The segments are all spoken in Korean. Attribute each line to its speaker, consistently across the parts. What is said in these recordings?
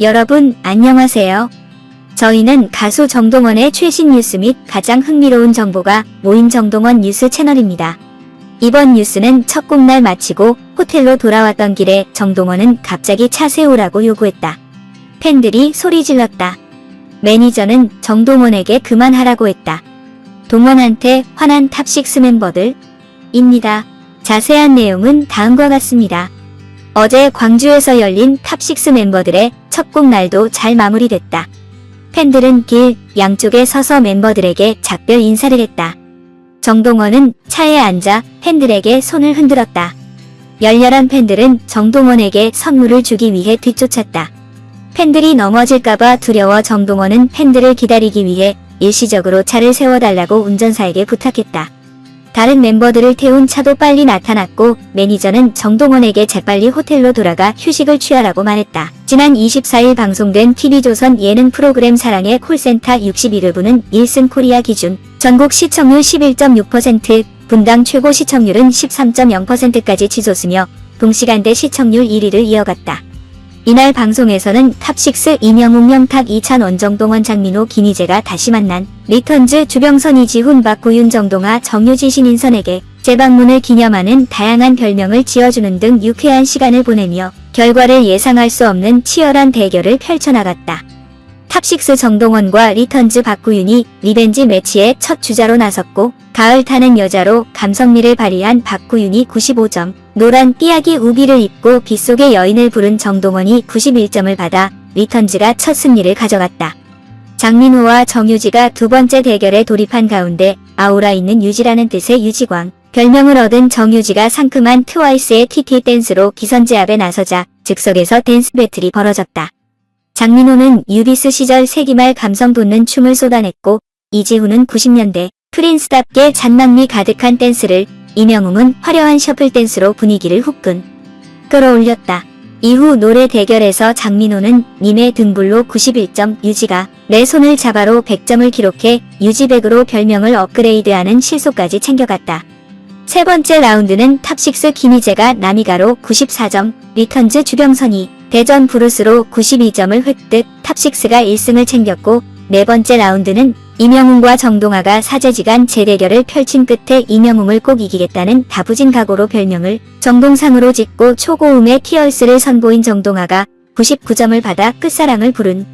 Speaker 1: 여러분, 안녕하세요. 저희는 가수 정동원의 최신 뉴스 및 가장 흥미로운 정보가 모인 정동원 뉴스 채널입니다. 이번 뉴스는 첫 곡날 마치고 호텔로 돌아왔던 길에 정동원은 갑자기 차 세우라고 요구했다. 팬들이 소리 질렀다. 매니저는 정동원에게 그만하라고 했다. 동원한테 화난 탑식스 멤버들 입니다. 자세한 내용은 다음과 같습니다. 어제 광주에서 열린 탑식스 멤버들의 첫 곡 날도 잘 마무리됐다. 팬들은 길 양쪽에 서서 멤버들에게 작별 인사를 했다. 정동원은 차에 앉아 팬들에게 손을 흔들었다. 열렬한 팬들은 정동원에게 선물을 주기 위해 뒤쫓았다. 팬들이 넘어질까봐 두려워 정동원은 팬들을 기다리기 위해 일시적으로 차를 세워달라고 운전사에게 부탁했다. 다른 멤버들을 태운 차도 빨리 나타났고 매니저는 정동원에게 재빨리 호텔로 돌아가 휴식을 취하라고 말했다. 지난 24일 방송된 TV조선 예능 프로그램 사랑의 콜센터 61부는 1승 코리아 기준 전국 시청률 11.6%, 분당 최고 시청률은 13.0%까지 치솟으며 동시간대 시청률 1위를 이어갔다. 이날 방송에서는 탑6 이명웅 명탁 이찬 원 정동원 장민호 김희재가 다시 만난 리턴즈 주병선 이지훈 박구윤 정동아 정유지 신인선에게 재방문을 기념하는 다양한 별명을 지어주는 등 유쾌한 시간을 보내며 결과를 예상할 수 없는 치열한 대결을 펼쳐나갔다. 탑6 정동원과 리턴즈 박구윤이 리벤지 매치의 첫 주자로 나섰고 가을 타는 여자로 감성미를 발휘한 박구윤이 95점, 노란 삐약이 우비를 입고 빗속의 여인을 부른 정동원이 91점을 받아 리턴즈가 첫 승리를 가져갔다. 장민호와 정유지가 두 번째 대결에 돌입한 가운데 아우라 있는 유지라는 뜻의 유지광, 별명을 얻은 정유지가 상큼한 트와이스의 TT 댄스로 기선제압에 나서자 즉석에서 댄스 배틀이 벌어졌다. 장민호는 유비스 시절 세기말 감성 돋는 춤을 쏟아냈고 이지훈은 90년대 프린스답게 잔망미 가득한 댄스를 이명웅은 화려한 셔플 댄스로 분위기를 후끈 끌어올렸다. 이후 노래 대결에서 장민호는 님의 등불로 91점, 유지가 내 손을 잡아로 100점을 기록해 유지백으로 별명을 업그레이드하는 실속까지 챙겨갔다. 세 번째 라운드는 탑6 김희재가 나미가로 94점, 리턴즈 주병선이 대전 브루스로 92점을 획득 탑6가 1승을 챙겼고 네 번째 라운드는 이명웅과 정동아가 사제지간 재대결을 펼친 끝에 이명웅을 꼭 이기겠다는 다부진 각오로 별명을 정동상으로 짓고 초고음의 티얼스를 선보인 정동아가 99점을 받아 끝사랑을 부른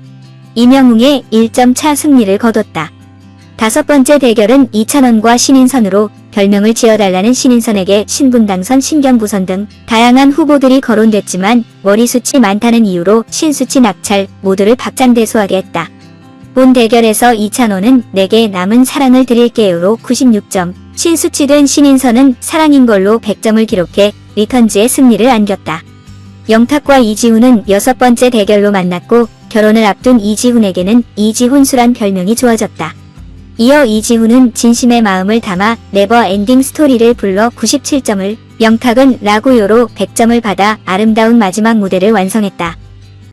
Speaker 1: 이명웅의 1점 차 승리를 거뒀다. 다섯 번째 대결은 이찬원과 신인선으로 별명을 지어달라는 신인선에게 신분당선 신경부선 등 다양한 후보들이 거론됐지만 머리숱이 많다는 이유로 신수치 낙찰 모두를 박장대소하게 했다. 본 대결에서 이찬호는 내게 남은 사랑을 드릴게요로 96점, 신수치된 신인선은 사랑인 걸로 100점을 기록해 리턴즈의 승리를 안겼다. 영탁과 이지훈은 여섯 번째 대결로 만났고 결혼을 앞둔 이지훈에게는 이지훈수란 별명이 주어졌다. 이어 이지훈은 진심의 마음을 담아 네버 엔딩 스토리를 불러 97점을, 영탁은 라구요로 100점을 받아 아름다운 마지막 무대를 완성했다.